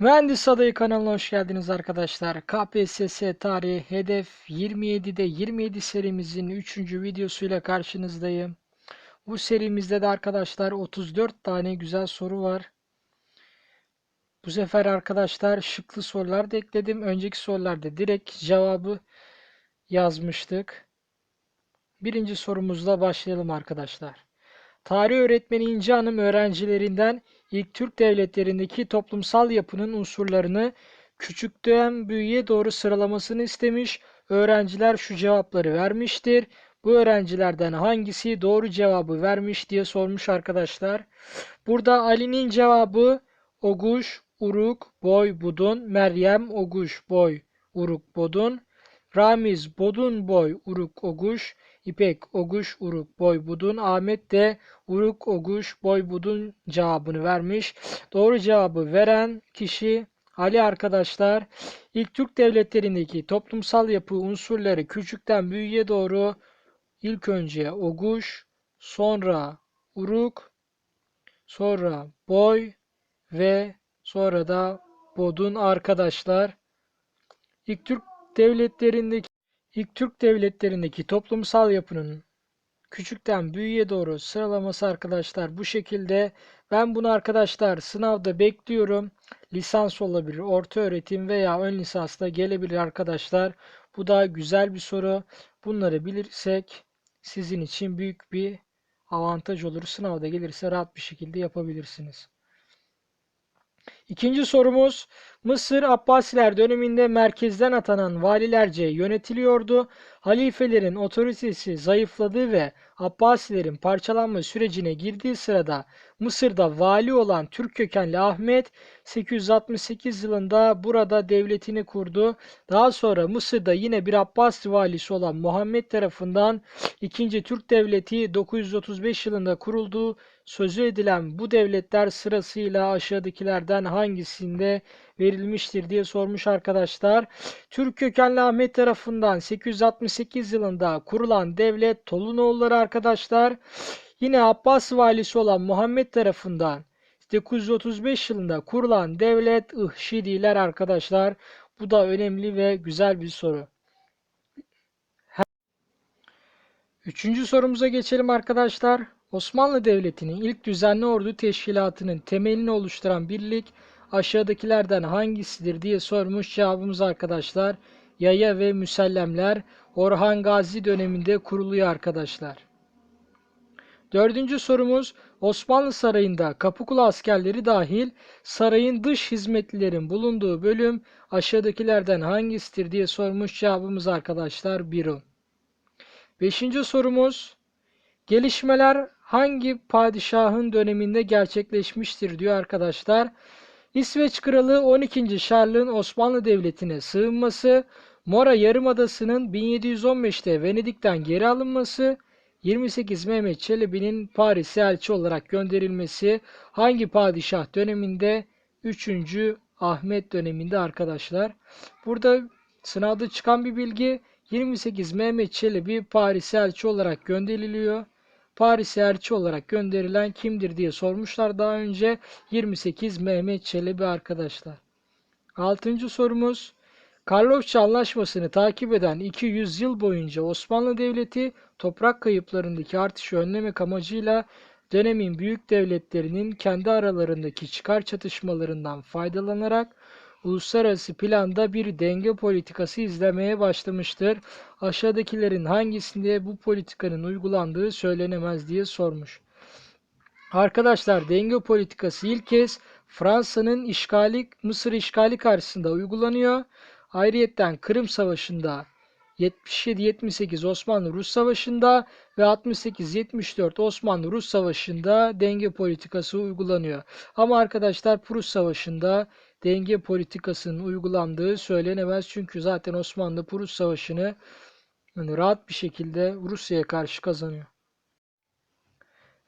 Mühendis Adayı kanalına hoş geldiniz arkadaşlar. KPSS tarihi hedef 27'de 27 serimizin 3. videosuyla karşınızdayım. Bu serimizde de arkadaşlar 34 tane güzel soru var. Bu sefer arkadaşlar şıklı sorular da ekledim. Önceki sorularda direkt cevabı yazmıştık. Birinci sorumuzla başlayalım arkadaşlar. Tarih öğretmeni İnci Hanım öğrencilerinden ilk Türk devletlerindeki toplumsal yapının unsurlarını küçükten büyüğe doğru sıralamasını istemiş. Öğrenciler şu cevapları vermiştir. Bu öğrencilerden hangisi doğru cevabı vermiş diye sormuş arkadaşlar. Burada Ali'nin cevabı Oguş, Uruk, Boy, Budun, Meryem, Oguş, Boy, Uruk, Bodun, Ramiz, Bodun, Boy, Uruk, Oguş, İpek, Oguş, Uruk, Boy, Budun, Ahmet de Uruk, Oguş, Boy, Budun cevabını vermiş. Doğru cevabı veren kişi Ali arkadaşlar. İlk Türk devletlerindeki toplumsal yapı unsurları küçükten büyüğe doğru ilk önce Oguş, sonra Uruk, sonra Boy ve sonra da Bodun arkadaşlar. İlk Türk devletlerindeki ilk Türk devletlerindeki toplumsal yapının küçükten büyüğe doğru sıralaması arkadaşlar bu şekilde. Ben bunu arkadaşlar sınavda bekliyorum. Lisans olabilir, orta öğretim veya ön lisansta gelebilir arkadaşlar. Bu da güzel bir soru. Bunları bilirsek sizin için büyük bir avantaj olur. Sınavda gelirse rahat bir şekilde yapabilirsiniz. İkinci sorumuz Mısır Abbasiler döneminde merkezden atanan valilerce yönetiliyordu. Halifelerin otoritesi zayıfladığı ve Abbasilerin parçalanma sürecine girdiği sırada Mısır'da vali olan Türk kökenli Ahmet 868 yılında burada devletini kurdu. Daha sonra Mısır'da yine bir Abbasi valisi olan Muhammed tarafından 2. Türk Devleti 935 yılında kurulduğu sözü edilen bu devletler sırasıyla aşağıdakilerden hangisinde verilmiştir diye sormuş arkadaşlar. Türk kökenli Ahmet tarafından 868 yılında kurulan devlet Tolunoğulları arkadaşlar. Yine Abbas valisi olan Muhammed tarafından 935 yılında kurulan devlet Ihşidiler arkadaşlar. Bu da önemli ve güzel bir soru. Üçüncü sorumuza geçelim arkadaşlar. Osmanlı Devleti'nin ilk düzenli ordu teşkilatının temelini oluşturan birlik aşağıdakilerden hangisidir diye sormuş cevabımız arkadaşlar. Yaya ve müsellemler Orhan Gazi döneminde kuruluyor arkadaşlar. Dördüncü sorumuz Osmanlı Sarayı'nda Kapıkulu askerleri dahil sarayın dış hizmetlilerin bulunduğu bölüm aşağıdakilerden hangisidir diye sormuş cevabımız arkadaşlar 1 Beşinci sorumuz gelişmeler hangi padişahın döneminde gerçekleşmiştir diyor arkadaşlar. İsveç Kralı 12. Charles'ın Osmanlı Devleti'ne sığınması, Mora Yarımadası'nın 1715'te Venedik'ten geri alınması, 28 Mehmet Çelebi'nin Paris'e elçi olarak gönderilmesi hangi padişah döneminde? 3. Ahmet döneminde arkadaşlar. Burada sınavda çıkan bir bilgi 28 Mehmet Çelebi Paris'e elçi olarak gönderiliyor. Paris'e elçi olarak gönderilen kimdir diye sormuşlar daha önce. 28 Mehmet Çelebi arkadaşlar. Altıncı sorumuz. Karlofça Anlaşması'nı takip eden 200 yıl boyunca Osmanlı Devleti toprak kayıplarındaki artışı önlemek amacıyla dönemin büyük devletlerinin kendi aralarındaki çıkar çatışmalarından faydalanarak uluslararası planda bir denge politikası izlemeye başlamıştır. Aşağıdakilerin hangisinde bu politikanın uygulandığı söylenemez diye sormuş. Arkadaşlar denge politikası ilk kez Fransa'nın işgali, Mısır işgali karşısında uygulanıyor. Ayrıyetten Kırım Savaşı'nda 77-78 Osmanlı-Rus Savaşı'nda ve 68-74 Osmanlı-Rus Savaşı'nda denge politikası uygulanıyor. Ama arkadaşlar Prus Savaşı'nda denge politikasının uygulandığı söylenemez. Çünkü zaten Osmanlı Prus Savaşı'nı yani rahat bir şekilde Rusya'ya karşı kazanıyor.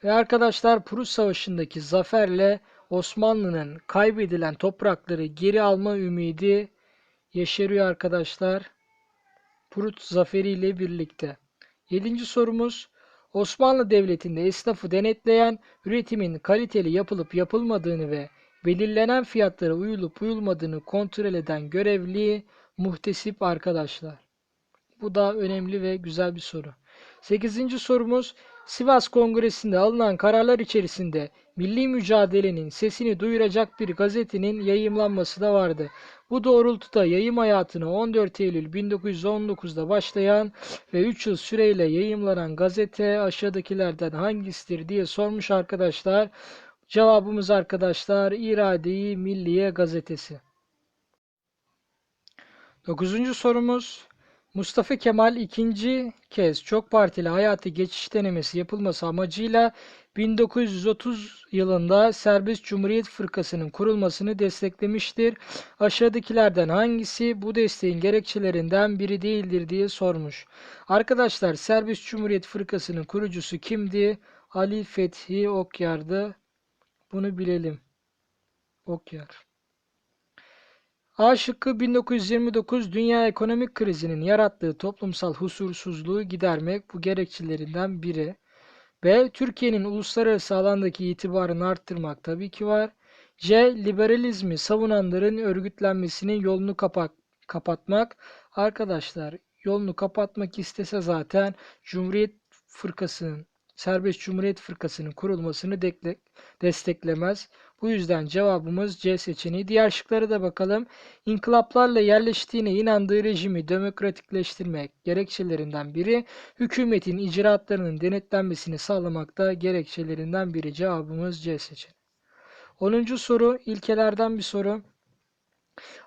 Ve arkadaşlar Prus Savaşı'ndaki zaferle Osmanlı'nın kaybedilen toprakları geri alma ümidi yeşeriyor arkadaşlar. Prut zaferiyle birlikte. Yedinci sorumuz Osmanlı Devleti'nde esnafı denetleyen üretimin kaliteli yapılıp yapılmadığını ve belirlenen fiyatlara uyulup uyulmadığını kontrol eden görevli muhtesip arkadaşlar. Bu da önemli ve güzel bir soru. 8. sorumuz Sivas Kongresi'nde alınan kararlar içerisinde milli mücadelenin sesini duyuracak bir gazetenin yayımlanması da vardı. Bu doğrultuda yayım hayatını 14 Eylül 1919'da başlayan ve 3 yıl süreyle yayımlanan gazete aşağıdakilerden hangisidir diye sormuş arkadaşlar. Cevabımız arkadaşlar İrade-i Milliye Gazetesi. 9. sorumuz Mustafa Kemal ikinci kez çok partili hayatı geçiş denemesi yapılması amacıyla 1930 yılında Serbest Cumhuriyet Fırkası'nın kurulmasını desteklemiştir. Aşağıdakilerden hangisi bu desteğin gerekçelerinden biri değildir diye sormuş. Arkadaşlar Serbest Cumhuriyet Fırkası'nın kurucusu kimdi? Ali Fethi Okyar'dı. Bunu bilelim. Okyar. A şıkkı 1929 dünya ekonomik krizinin yarattığı toplumsal huzursuzluğu gidermek bu gerekçelerinden biri. B. Türkiye'nin uluslararası alandaki itibarını arttırmak tabii ki var. C. Liberalizmi savunanların örgütlenmesinin yolunu kapak kapatmak. Arkadaşlar yolunu kapatmak istese zaten Cumhuriyet Fırkası'nın Serbest Cumhuriyet Fırkası'nın kurulmasını desteklemez. Bu yüzden cevabımız C seçeneği. Diğer şıklara da bakalım. İnkılaplarla yerleştiğine inandığı rejimi demokratikleştirmek gerekçelerinden biri, hükümetin icraatlarının denetlenmesini sağlamakta gerekçelerinden biri. Cevabımız C seçeneği. 10. soru ilkelerden bir soru.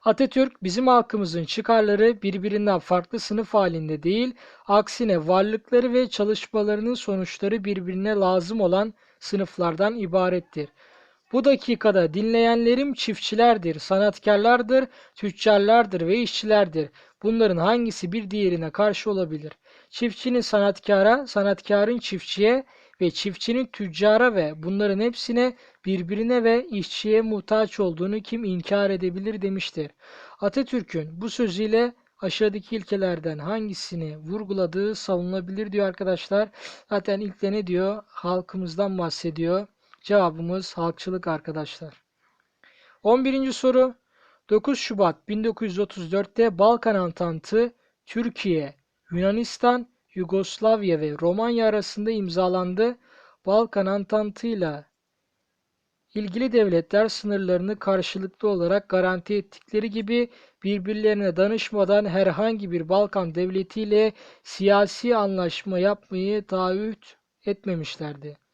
Atatürk bizim halkımızın çıkarları birbirinden farklı sınıf halinde değil, aksine varlıkları ve çalışmalarının sonuçları birbirine lazım olan sınıflardan ibarettir. Bu dakikada dinleyenlerim çiftçilerdir, sanatkarlardır, tüccarlardır ve işçilerdir. Bunların hangisi bir diğerine karşı olabilir? Çiftçinin sanatkara, sanatkarın çiftçiye ve çiftçinin tüccara ve bunların hepsine birbirine ve işçiye muhtaç olduğunu kim inkar edebilir demiştir. Atatürk'ün bu sözüyle aşağıdaki ilkelerden hangisini vurguladığı savunulabilir diyor arkadaşlar. Zaten ilkte ne diyor? Halkımızdan bahsediyor. Cevabımız halkçılık arkadaşlar. 11. soru 9 Şubat 1934'te Balkan Antantı Türkiye, Yunanistan, Yugoslavya ve Romanya arasında imzalandı. Balkan Antantı ile ilgili devletler sınırlarını karşılıklı olarak garanti ettikleri gibi birbirlerine danışmadan herhangi bir Balkan devletiyle siyasi anlaşma yapmayı taahhüt etmemişlerdi.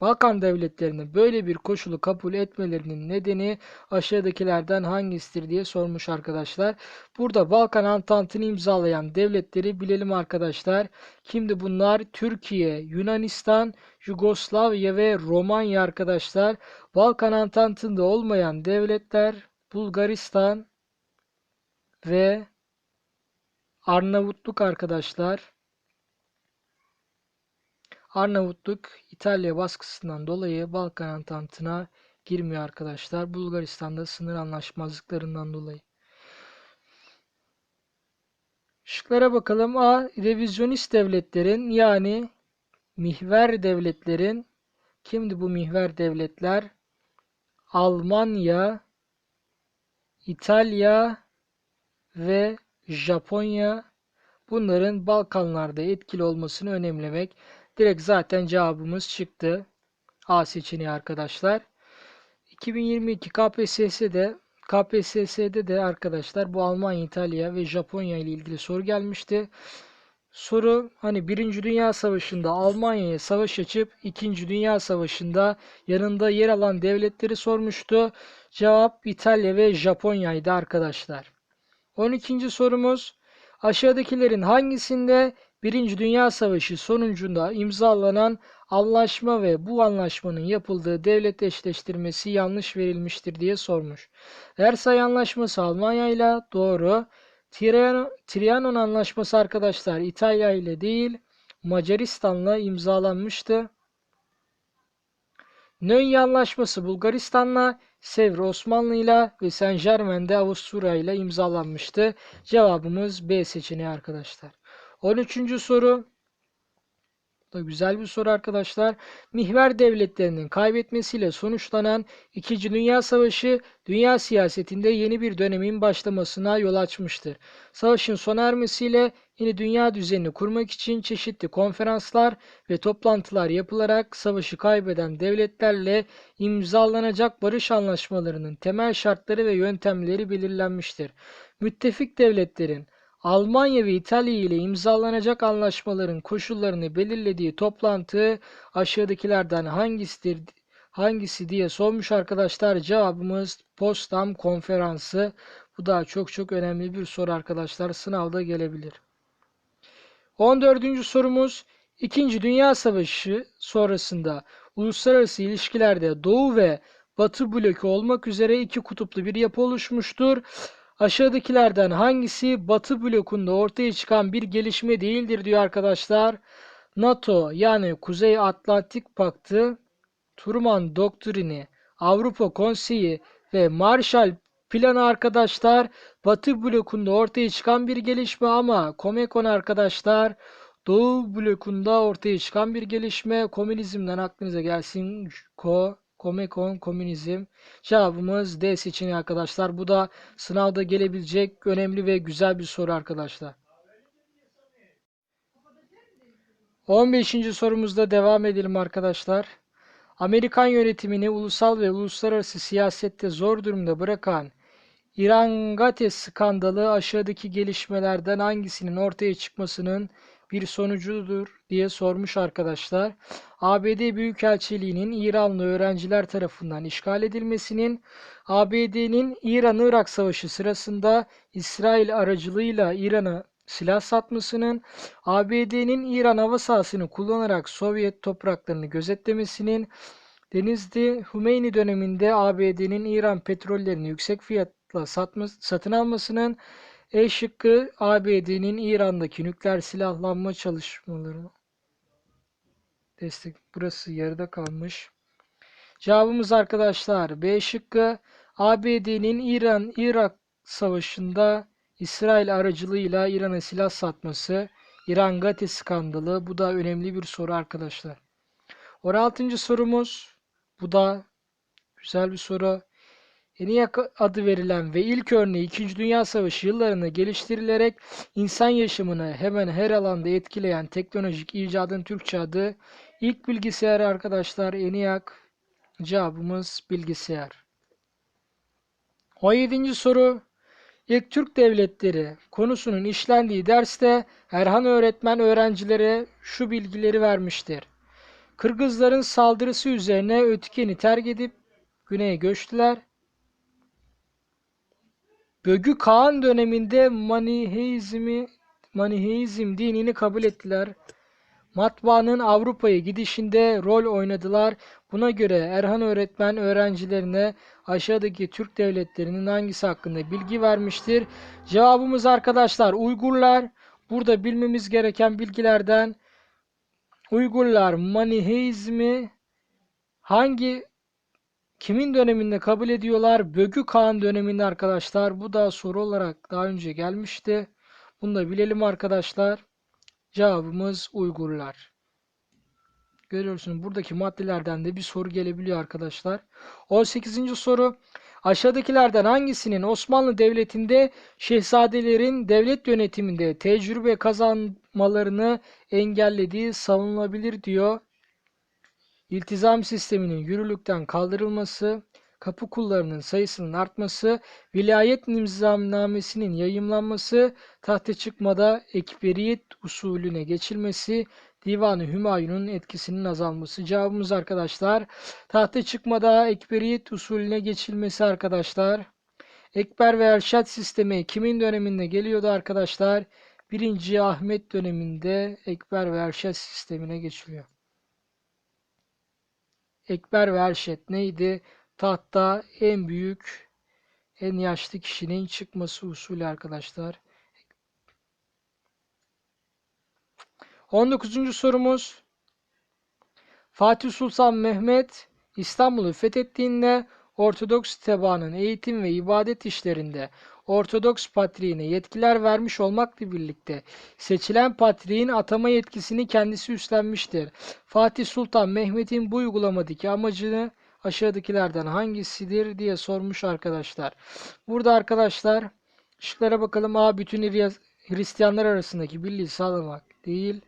Balkan devletlerinin böyle bir koşulu kabul etmelerinin nedeni aşağıdakilerden hangisidir diye sormuş arkadaşlar. Burada Balkan Antantı'nı imzalayan devletleri bilelim arkadaşlar. Kimdi bunlar? Türkiye, Yunanistan, Yugoslavya ve Romanya arkadaşlar. Balkan Antantı'nda olmayan devletler Bulgaristan ve Arnavutluk arkadaşlar. Arnavutluk İtalya baskısından dolayı Balkan Antantı'na girmiyor arkadaşlar. Bulgaristan'da sınır anlaşmazlıklarından dolayı. Şıklara bakalım. A. Revizyonist devletlerin yani mihver devletlerin kimdi bu mihver devletler? Almanya, İtalya ve Japonya bunların Balkanlarda etkili olmasını önemlemek. Direkt zaten cevabımız çıktı. A seçeneği arkadaşlar. 2022 KPSS'de KPSS'de de arkadaşlar bu Almanya, İtalya ve Japonya ile ilgili soru gelmişti. Soru hani Birinci Dünya Savaşı'nda Almanya'ya savaş açıp İkinci Dünya Savaşı'nda yanında yer alan devletleri sormuştu. Cevap İtalya ve Japonya'ydı arkadaşlar. 12. sorumuz aşağıdakilerin hangisinde Birinci Dünya Savaşı sonucunda imzalanan anlaşma ve bu anlaşmanın yapıldığı devlet eşleştirmesi yanlış verilmiştir diye sormuş. Versay Anlaşması Almanya ile doğru. Trianon Anlaşması arkadaşlar İtalya ile değil Macaristan'la imzalanmıştı. Nöy Anlaşması Bulgaristan'la, Sevr Osmanlı ile ve Saint Germain'de Avusturya ile imzalanmıştı. Cevabımız B seçeneği arkadaşlar. 13. soru Bu da güzel bir soru arkadaşlar. Mihver devletlerinin kaybetmesiyle sonuçlanan İkinci Dünya Savaşı dünya siyasetinde yeni bir dönemin başlamasına yol açmıştır. Savaşın sona ermesiyle yeni dünya düzenini kurmak için çeşitli konferanslar ve toplantılar yapılarak savaşı kaybeden devletlerle imzalanacak barış anlaşmalarının temel şartları ve yöntemleri belirlenmiştir. Müttefik devletlerin Almanya ve İtalya ile imzalanacak anlaşmaların koşullarını belirlediği toplantı aşağıdakilerden hangisidir hangisi diye sormuş arkadaşlar. Cevabımız Potsdam Konferansı. Bu da çok çok önemli bir soru arkadaşlar. Sınavda gelebilir. 14. sorumuz İkinci Dünya Savaşı sonrasında uluslararası ilişkilerde Doğu ve Batı bloku olmak üzere iki kutuplu bir yapı oluşmuştur. Aşağıdakilerden hangisi Batı blokunda ortaya çıkan bir gelişme değildir diyor arkadaşlar. NATO yani Kuzey Atlantik Paktı, Truman Doktrini, Avrupa Konseyi ve Marshall Planı arkadaşlar Batı blokunda ortaya çıkan bir gelişme ama Comecon arkadaşlar Doğu blokunda ortaya çıkan bir gelişme komünizmden aklınıza gelsin. Ko Comecon, komünizm. Cevabımız D seçeneği arkadaşlar. Bu da sınavda gelebilecek önemli ve güzel bir soru arkadaşlar. 15. sorumuzda devam edelim arkadaşlar. Amerikan yönetimini ulusal ve uluslararası siyasette zor durumda bırakan İran-Gates skandalı aşağıdaki gelişmelerden hangisinin ortaya çıkmasının bir sonucudur diye sormuş arkadaşlar. ABD Büyükelçiliğinin İranlı öğrenciler tarafından işgal edilmesinin, ABD'nin İran-Irak Savaşı sırasında İsrail aracılığıyla İran'a silah satmasının, ABD'nin İran hava sahasını kullanarak Sovyet topraklarını gözetlemesinin, Denizli Hümeyni döneminde ABD'nin İran petrollerini yüksek fiyatla satma, satın almasının, E şıkkı ABD'nin İran'daki nükleer silahlanma çalışmalarını destek burası yarıda kalmış. Cevabımız arkadaşlar B şıkkı ABD'nin İran-Irak savaşında İsrail aracılığıyla İran'a silah satması, İran Gati skandalı. Bu da önemli bir soru arkadaşlar. 16. sorumuz. Bu da güzel bir soru. ENIAC adı verilen ve ilk örneği 2. Dünya Savaşı yıllarında geliştirilerek insan yaşamını hemen her alanda etkileyen teknolojik icadın Türkçe adı ilk bilgisayar arkadaşlar ENIAC cevabımız bilgisayar. 17. soru İlk Türk devletleri konusunun işlendiği derste Erhan öğretmen öğrencilere şu bilgileri vermiştir. Kırgızların saldırısı üzerine Ötken'i terk edip güneye göçtüler. Bögü Kağan döneminde Maniheizmi Maniheizm dinini kabul ettiler. Matbaanın Avrupa'ya gidişinde rol oynadılar. Buna göre Erhan öğretmen öğrencilerine aşağıdaki Türk devletlerinin hangisi hakkında bilgi vermiştir? Cevabımız arkadaşlar Uygurlar. Burada bilmemiz gereken bilgilerden Uygurlar Maniheizmi hangi kimin döneminde kabul ediyorlar? Bögü Kağan döneminde arkadaşlar. Bu da soru olarak daha önce gelmişti. Bunu da bilelim arkadaşlar. Cevabımız Uygurlar. Görüyorsunuz buradaki maddelerden de bir soru gelebiliyor arkadaşlar. 18. soru. Aşağıdakilerden hangisinin Osmanlı Devleti'nde şehzadelerin devlet yönetiminde tecrübe kazanmalarını engellediği savunulabilir diyor. İltizam sisteminin yürürlükten kaldırılması, kapı kullarının sayısının artması, vilayet nizamnamesinin yayımlanması, tahta çıkmada ekberiyet usulüne geçilmesi, Divan-ı Hümayun'un etkisinin azalması. Cevabımız arkadaşlar tahta çıkmada ekberiyet usulüne geçilmesi arkadaşlar. Ekber ve Erşat sistemi kimin döneminde geliyordu arkadaşlar? Birinci Ahmet döneminde Ekber ve Erşat sistemine geçiliyor. Ekber ve Erşet neydi? Tahtta en büyük, en yaşlı kişinin çıkması usulü arkadaşlar. 19. sorumuz. Fatih Sultan Mehmet İstanbul'u fethettiğinde Ortodoks tebaanın eğitim ve ibadet işlerinde Ortodoks patriğine yetkiler vermiş olmakla birlikte seçilen patriğin atama yetkisini kendisi üstlenmiştir. Fatih Sultan Mehmet'in bu uygulamadaki amacını aşağıdakilerden hangisidir diye sormuş arkadaşlar. Burada arkadaşlar şıklara bakalım. A. Bütün Hristiyanlar arasındaki birliği sağlamak değil.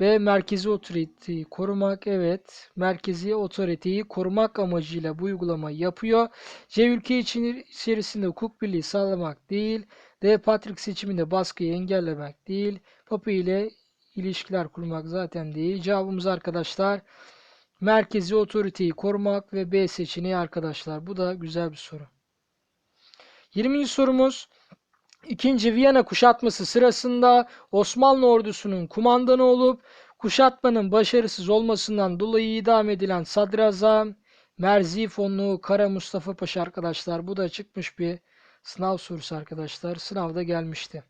B. Merkezi otoriteyi korumak. Evet. Merkezi otoriteyi korumak amacıyla bu uygulamayı yapıyor. C. Ülke için içerisinde hukuk birliği sağlamak değil. D. Patrik seçiminde baskıyı engellemek değil. Papa ile ilişkiler kurmak zaten değil. Cevabımız arkadaşlar merkezi otoriteyi korumak ve B seçeneği arkadaşlar. Bu da güzel bir soru. 20. sorumuz İkinci Viyana kuşatması sırasında Osmanlı ordusunun kumandanı olup kuşatmanın başarısız olmasından dolayı idam edilen Sadrazam Merzifonlu Kara Mustafa Paşa arkadaşlar. Bu da çıkmış bir sınav sorusu arkadaşlar. Sınavda gelmişti.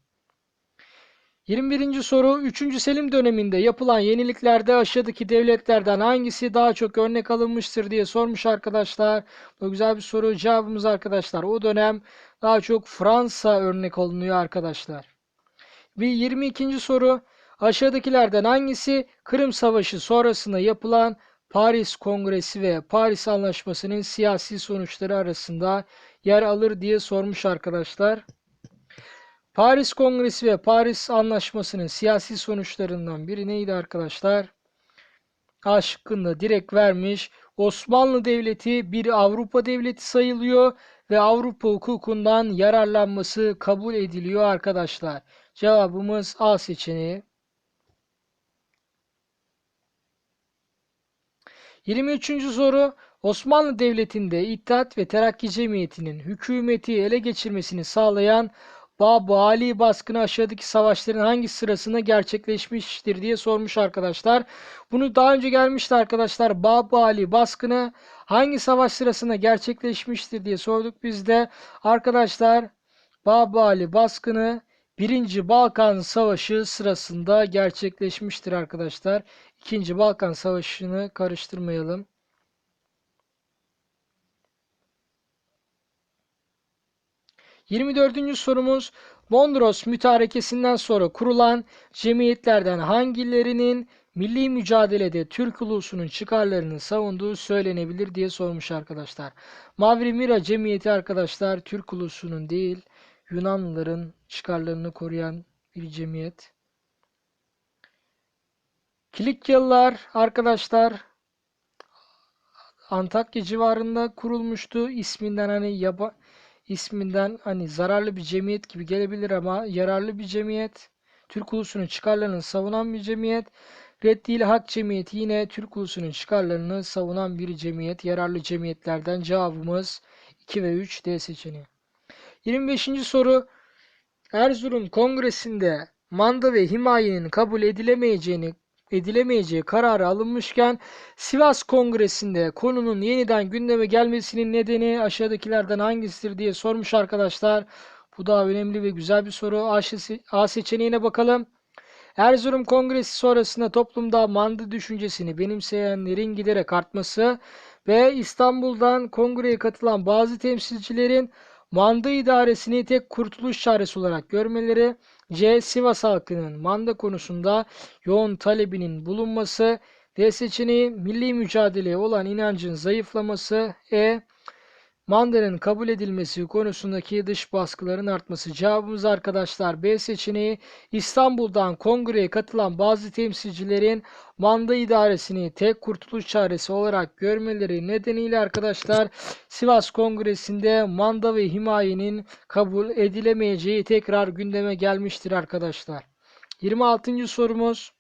21. soru 3. Selim döneminde yapılan yeniliklerde aşağıdaki devletlerden hangisi daha çok örnek alınmıştır diye sormuş arkadaşlar. Bu güzel bir soru. Cevabımız arkadaşlar o dönem daha çok Fransa örnek alınıyor arkadaşlar. Ve 22. soru aşağıdakilerden hangisi Kırım Savaşı sonrasında yapılan Paris Kongresi ve Paris Anlaşması'nın siyasi sonuçları arasında yer alır diye sormuş arkadaşlar. Paris Kongresi ve Paris Anlaşması'nın siyasi sonuçlarından biri neydi arkadaşlar? A şıkkında direkt vermiş. Osmanlı Devleti bir Avrupa devleti sayılıyor ve Avrupa hukukundan yararlanması kabul ediliyor arkadaşlar. Cevabımız A seçeneği. 23. soru Osmanlı Devleti'nde İttihat ve Terakki Cemiyeti'nin hükümeti ele geçirmesini sağlayan Bab-ı Ali baskını aşağıdaki savaşların hangi sırasında gerçekleşmiştir diye sormuş arkadaşlar. Bunu daha önce gelmişti arkadaşlar. Bab-ı Ali baskını hangi savaş sırasında gerçekleşmiştir diye sorduk biz de. Arkadaşlar Bab-ı Ali baskını 1. Balkan Savaşı sırasında gerçekleşmiştir arkadaşlar. 2. Balkan Savaşı'nı karıştırmayalım. Yirmi dördüncü sorumuz Mondros mütarekesinden sonra kurulan cemiyetlerden hangilerinin milli mücadelede Türk ulusunun çıkarlarını savunduğu söylenebilir diye sormuş arkadaşlar. Mavri Mira Cemiyeti arkadaşlar Türk ulusunun değil Yunanlıların çıkarlarını koruyan bir cemiyet. Kilikyalılar arkadaşlar Antakya civarında kurulmuştu. İsminden hani yaba isminden hani zararlı bir cemiyet gibi gelebilir ama yararlı bir cemiyet. Türk ulusunun çıkarlarını savunan bir cemiyet. Reddil Hak Cemiyeti yine Türk ulusunun çıkarlarını savunan bir cemiyet. Yararlı cemiyetlerden cevabımız 2 ve 3 D seçeneği. 25. soru Erzurum Kongresi'nde manda ve himayenin kabul edilemeyeceğini edilemeyeceği kararı alınmışken Sivas Kongresi'nde konunun yeniden gündeme gelmesinin nedeni aşağıdakilerden hangisidir diye sormuş arkadaşlar. Bu da önemli ve güzel bir soru. A, seçeneğine bakalım. Erzurum Kongresi sonrasında toplumda manda düşüncesini benimseyenlerin giderek artması ve İstanbul'dan kongreye katılan bazı temsilcilerin manda idaresini tek kurtuluş çaresi olarak görmeleri, C. Sivas halkının manda konusunda yoğun talebinin bulunması, D seçeneği milli mücadeleye olan inancın zayıflaması, E. Mandanın kabul edilmesi konusundaki dış baskıların artması. Cevabımız arkadaşlar B seçeneği İstanbul'dan kongreye katılan bazı temsilcilerin manda idaresini tek kurtuluş çaresi olarak görmeleri nedeniyle arkadaşlar Sivas Kongresi'nde manda ve himayenin kabul edilemeyeceği tekrar gündeme gelmiştir arkadaşlar. 26. sorumuz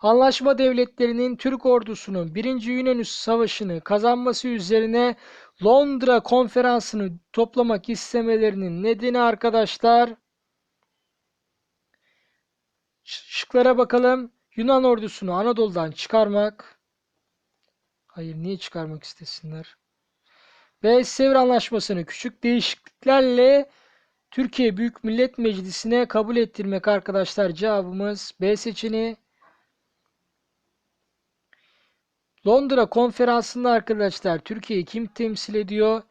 Anlaşma devletlerinin Türk ordusunun 1. Yunan Savaşı'nı kazanması üzerine Londra konferansını toplamak istemelerinin nedeni arkadaşlar şıklara bakalım. Yunan ordusunu Anadolu'dan çıkarmak. Hayır niye çıkarmak istesinler? Ve Sevr Anlaşması'nı küçük değişikliklerle Türkiye Büyük Millet Meclisi'ne kabul ettirmek arkadaşlar. Cevabımız B seçeneği. Londra konferansında arkadaşlar Türkiye'yi kim temsil ediyor?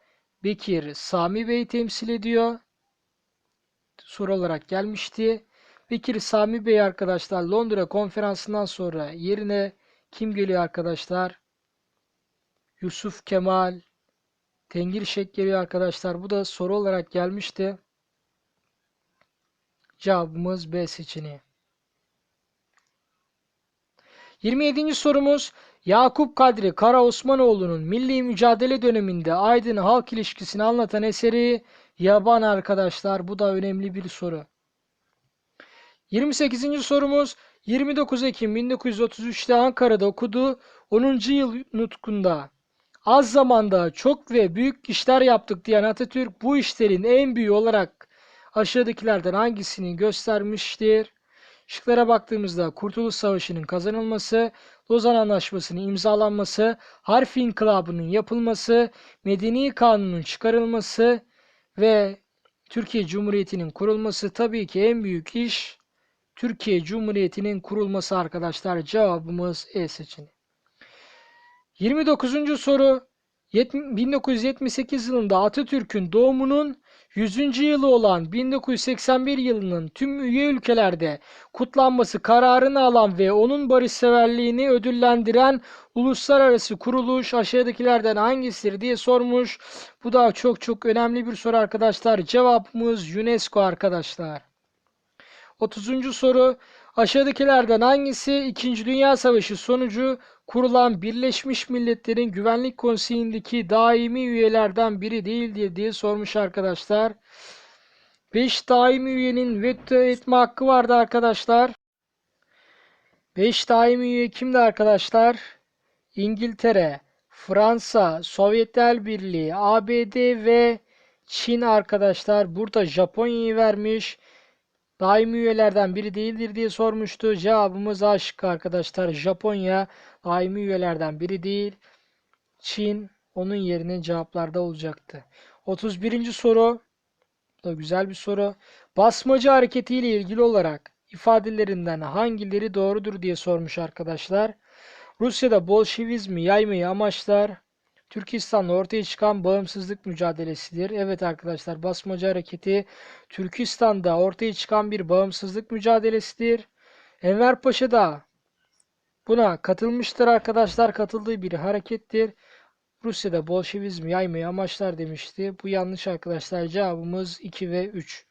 Bekir Sami Bey temsil ediyor. Soru olarak gelmişti. Bekir Sami Bey arkadaşlar Londra konferansından sonra yerine kim geliyor arkadaşlar? Yusuf Kemal Tengirşek geliyor arkadaşlar. Bu da soru olarak gelmişti. Cevabımız B seçeneği. 27. sorumuz Yakup Kadri Kara Osmanoğlu'nun milli mücadele döneminde Aydın halk ilişkisini anlatan eseri Yaban arkadaşlar. Bu da önemli bir soru. 28. sorumuz 29 Ekim 1933'te Ankara'da okuduğu 10. yıl nutkunda az zamanda çok ve büyük işler yaptık diyen Atatürk bu işlerin en büyüğü olarak aşağıdakilerden hangisini göstermiştir? Şıklara baktığımızda Kurtuluş Savaşı'nın kazanılması, Lozan Anlaşması'nın imzalanması, Harfi İnkılabı'nın yapılması, Medeni Kanun'un çıkarılması ve Türkiye Cumhuriyeti'nin kurulması tabii ki en büyük iş Türkiye Cumhuriyeti'nin kurulması arkadaşlar. Cevabımız E seçeneği. 29. soru 1978 yılında Atatürk'ün doğumunun 100. yılı olan 1981 yılının tüm üye ülkelerde kutlanması kararını alan ve onun barışseverliğini ödüllendiren uluslararası kuruluş aşağıdakilerden hangisidir diye sormuş. Bu da çok çok önemli bir soru arkadaşlar. Cevabımız UNESCO arkadaşlar. 30. soru aşağıdakilerden hangisi 2. Dünya Savaşı sonucu kurulan Birleşmiş Milletler'in Güvenlik Konseyi'ndeki daimi üyelerden biri değildir diye sormuş arkadaşlar. 5 daimi üyenin veto etme hakkı vardı arkadaşlar. 5 daimi üye kimdi arkadaşlar? İngiltere, Fransa, Sovyetler Birliği, ABD ve Çin arkadaşlar. Burada Japonya'yı vermiş. Daimi üyelerden biri değildir diye sormuştu. Cevabımız A şıkkı arkadaşlar. Japonya daimi üyelerden biri değil. Çin onun yerine cevaplarda olacaktı. 31. soru. Bu da güzel bir soru. Basmacı hareketiyle ilgili olarak ifadelerinden hangileri doğrudur diye sormuş arkadaşlar. Rusya'da Bolşevizmi yaymayı amaçlar. Türkistan'da ortaya çıkan bağımsızlık mücadelesidir. Evet arkadaşlar basmacı hareketi Türkistan'da ortaya çıkan bir bağımsızlık mücadelesidir. Enver Paşa da buna katılmıştır arkadaşlar. Katıldığı bir harekettir. Rusya'da Bolşevizmi yaymayı amaçlar demişti. Bu yanlış arkadaşlar. Cevabımız 2 ve 3.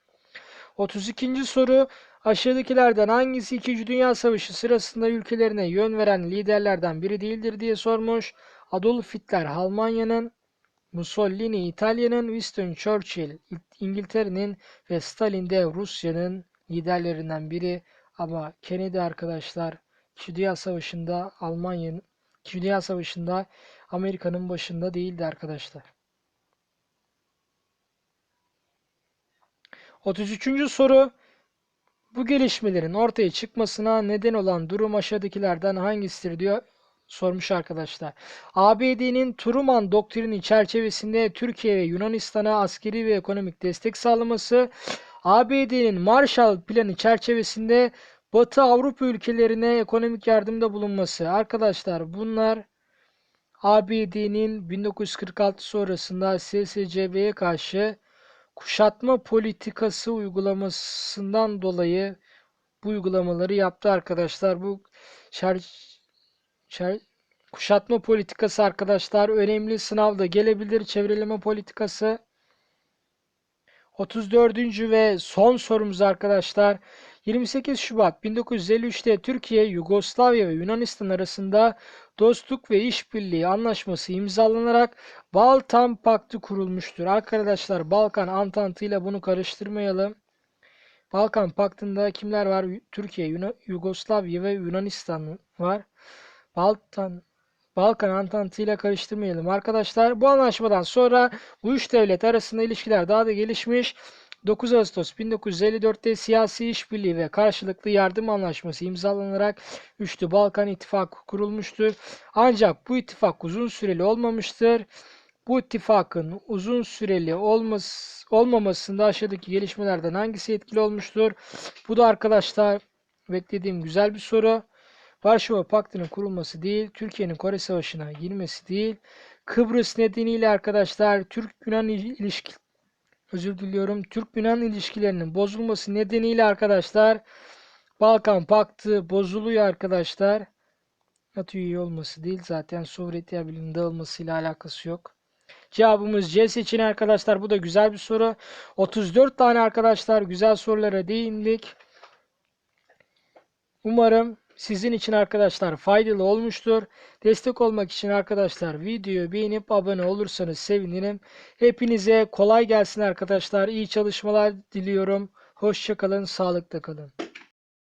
32. soru aşağıdakilerden hangisi 2. Dünya Savaşı sırasında ülkelerine yön veren liderlerden biri değildir diye sormuş. Adolf Hitler Almanya'nın, Mussolini İtalya'nın, Winston Churchill İngiltere'nin ve Stalin de Rusya'nın liderlerinden biri. Ama Kennedy arkadaşlar 2. Dünya Savaşı'nda Almanya'nın 2. Dünya Savaşı'nda Amerika'nın başında değildi arkadaşlar. 33. soru bu gelişmelerin ortaya çıkmasına neden olan durum aşağıdakilerden hangisidir diyor sormuş arkadaşlar. ABD'nin Truman doktrini çerçevesinde Türkiye ve Yunanistan'a askeri ve ekonomik destek sağlaması, ABD'nin Marshall Planı çerçevesinde Batı Avrupa ülkelerine ekonomik yardımda bulunması. Arkadaşlar bunlar ABD'nin 1946 sonrasında SSCB'ye karşı kuşatma politikası uygulamasından dolayı bu uygulamaları yaptı arkadaşlar. Bu kuşatma politikası arkadaşlar önemli sınavda gelebilir. Çevreleme politikası 34. ve son sorumuz arkadaşlar. 28 Şubat 1953'te Türkiye, Yugoslavya ve Yunanistan arasında dostluk ve işbirliği anlaşması imzalanarak Balkan Paktı kurulmuştur. Arkadaşlar Balkan Antantı ile bunu karıştırmayalım. Balkan Paktı'nda kimler var? Türkiye, Yugoslavya ve Yunanistan var. Balkan Balkan Antantı ile karıştırmayalım arkadaşlar. Bu anlaşmadan sonra bu üç devlet arasında ilişkiler daha da gelişmiş. 9 Ağustos 1954'te siyasi işbirliği ve karşılıklı yardım anlaşması imzalanarak Üçlü Balkan İttifakı kurulmuştur. Ancak bu ittifak uzun süreli olmamıştır. Bu ittifakın uzun süreli olması, olmamasında aşağıdaki gelişmelerden hangisi etkili olmuştur? Bu da arkadaşlar beklediğim güzel bir soru. Varşova Paktı'nın kurulması değil, Türkiye'nin Kore Savaşı'na girmesi değil, Kıbrıs nedeniyle arkadaşlar Türk-Yunan il- ilişki özür diliyorum. Türk-Yunan ilişkilerinin bozulması nedeniyle arkadaşlar Balkan Paktı bozuluyor arkadaşlar. NATO üye olması değil zaten Sovyet Birliği'nin dağılmasıyla alakası yok. Cevabımız C seçeneği arkadaşlar. Bu da güzel bir soru. 34 tane arkadaşlar güzel sorulara değindik. Umarım sizin için arkadaşlar faydalı olmuştur. Destek olmak için arkadaşlar videoyu beğenip abone olursanız sevinirim. Hepinize kolay gelsin arkadaşlar. İyi çalışmalar diliyorum. Hoşçakalın, sağlıkta kalın.